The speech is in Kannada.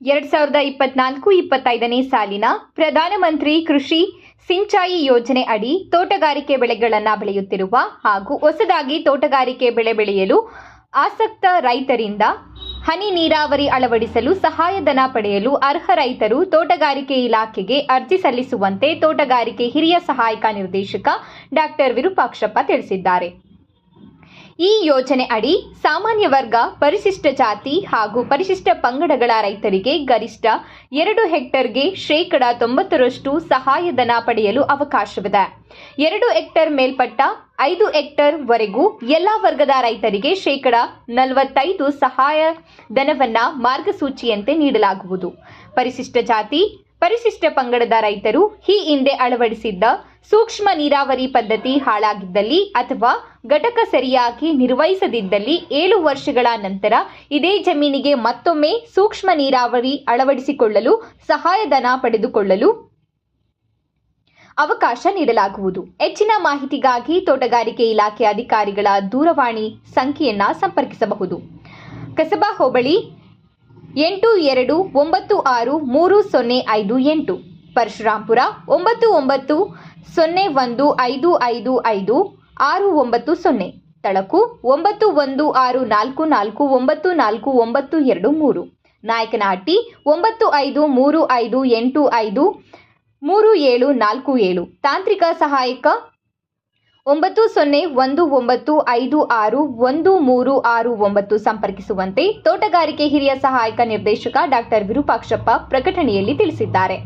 ಎರಡ್ ಸಾವಿರದ ಇಪ್ಪತ್ನಾಲ್ಕು ಇಪ್ಪತ್ತೈದನೇ ಸಾಲಿನ ಪ್ರಧಾನಮಂತ್ರಿ ಕೃಷಿ ಸಿಂಚಾಯಿ ಯೋಜನೆ ಅಡಿ ತೋಟಗಾರಿಕೆ ಬೆಳೆಗಳನ್ನು ಬೆಳೆಯುತ್ತಿರುವ ಹಾಗೂ ಹೊಸದಾಗಿ ತೋಟಗಾರಿಕೆ ಬೆಳೆ ಬೆಳೆಯಲು ಆಸಕ್ತ ರೈತರಿಂದ ಹನಿ ನೀರಾವರಿ ಅಳವಡಿಸಲು ಸಹಾಯಧನ ಪಡೆಯಲು ಅರ್ಹ ರೈತರು ತೋಟಗಾರಿಕೆ ಇಲಾಖೆಗೆ ಅರ್ಜಿ ಸಲ್ಲಿಸುವಂತೆ ತೋಟಗಾರಿಕೆ ಹಿರಿಯ ಸಹಾಯಕ ನಿರ್ದೇಶಕ ಡಾಕ್ಟರ್ ವಿರೂಪಾಕ್ಷಪ್ಪ ತಿಳಿಸಿದ್ದಾರೆ. ಈ ಯೋಜನೆ ಅಡಿ ಸಾಮಾನ್ಯ ವರ್ಗ, ಪರಿಶಿಷ್ಟ ಜಾತಿ ಹಾಗೂ ಪರಿಶಿಷ್ಟ ಪಂಗಡಗಳ ರೈತರಿಗೆ ಗರಿಷ್ಠ ಎರಡು ಹೆಕ್ಟರ್ಗೆ ಶೇಕಡ ತೊಂಬತ್ತರಷ್ಟು ಸಹಾಯಧನ ಪಡೆಯಲು ಅವಕಾಶವಿದೆ. ಎರಡು ಹೆಕ್ಟರ್ ಮೇಲ್ಪಟ್ಟ ಐದು ಹೆಕ್ಟರ್ ವರೆಗೂ ಎಲ್ಲ ವರ್ಗದ ರೈತರಿಗೆ ಶೇಕಡ ನಲವತ್ತೈದು ಸಹಾಯಧನವನ್ನ ಮಾರ್ಗಸೂಚಿಯಂತೆ ನೀಡಲಾಗುವುದು. ಪರಿಶಿಷ್ಟ ಜಾತಿ ಪರಿಶಿಷ್ಟ ಪಂಗಡದ ರೈತರು ಈ ಹಿಂದೆ ಅಳವಡಿಸಿದ್ದ ಸೂಕ್ಷ್ಮ ನೀರಾವರಿ ಪದ್ಧತಿ ಹಾಳಾಗಿದ್ದಲ್ಲಿ ಅಥವಾ ಘಟಕ ಸರಿಯಾಗಿ ನಿರ್ವಹಿಸದಿದ್ದಲ್ಲಿ ಏಳು ವರ್ಷಗಳ ನಂತರ ಇದೇ ಜಮೀನಿಗೆ ಮತ್ತೊಮ್ಮೆ ಸೂಕ್ಷ್ಮ ನೀರಾವರಿ ಅಳವಡಿಸಿಕೊಳ್ಳಲು ಸಹಾಯಧನ ಪಡೆದುಕೊಳ್ಳಲು ಅವಕಾಶ ನೀಡಲಾಗುವುದು. ಹೆಚ್ಚಿನ ಮಾಹಿತಿಗಾಗಿ ತೋಟಗಾರಿಕೆ ಇಲಾಖೆ ಅಧಿಕಾರಿಗಳ ದೂರವಾಣಿ ಸಂಖ್ಯೆಯನ್ನ ಸಂಪರ್ಕಿಸಬಹುದು. ಕಸಬಾ ಹೋಬಳಿ ಎಂಟು ಎರಡು ಒಂಬತ್ತು ಆರು ಮೂರು ಸೊನ್ನೆ ಐದು ಎಂಟು. ಪರಶುರಾಂಪುರ ಒಂಬತ್ತು ಒಂಬತ್ತು ಸೊನ್ನೆ ಒಂದು ಐದು ಐದು ಐದು ಆರು ಒಂಬತ್ತು ಸೊನ್ನೆ. ತಳಕು ಒಂಬತ್ತು ಒಂದು ಆರು ನಾಲ್ಕು ನಾಲ್ಕು ಒಂಬತ್ತು ನಾಲ್ಕು ಒಂಬತ್ತು ಎರಡು ಮೂರು. ನಾಯಕನಹಟ್ಟಿ ಒಂಬತ್ತು ಐದು ಮೂರು ಐದು ಎಂಟು ಐದು ಮೂರು ಏಳು ನಾಲ್ಕು ಏಳು. ತಾಂತ್ರಿಕ ಸಹಾಯಕ ಒಂಬತ್ತು ಸೊನ್ನೆ ಒಂದು ಒಂಬತ್ತು ಐದು ಆರು ಒಂದು ಮೂರು ಆರು ಒಂಬತ್ತು ಸಂಪರ್ಕಿಸುವಂತೆ ತೋಟಗಾರಿಕೆ ಹಿರಿಯ ಸಹಾಯಕ ನಿರ್ದೇಶಕ ಡಾಕ್ಟರ್ ವಿರೂಪಾಕ್ಷಪ್ಪ ಪ್ರಕಟಣೆಯಲ್ಲಿ ತಿಳಿಸಿದ್ದಾರೆ.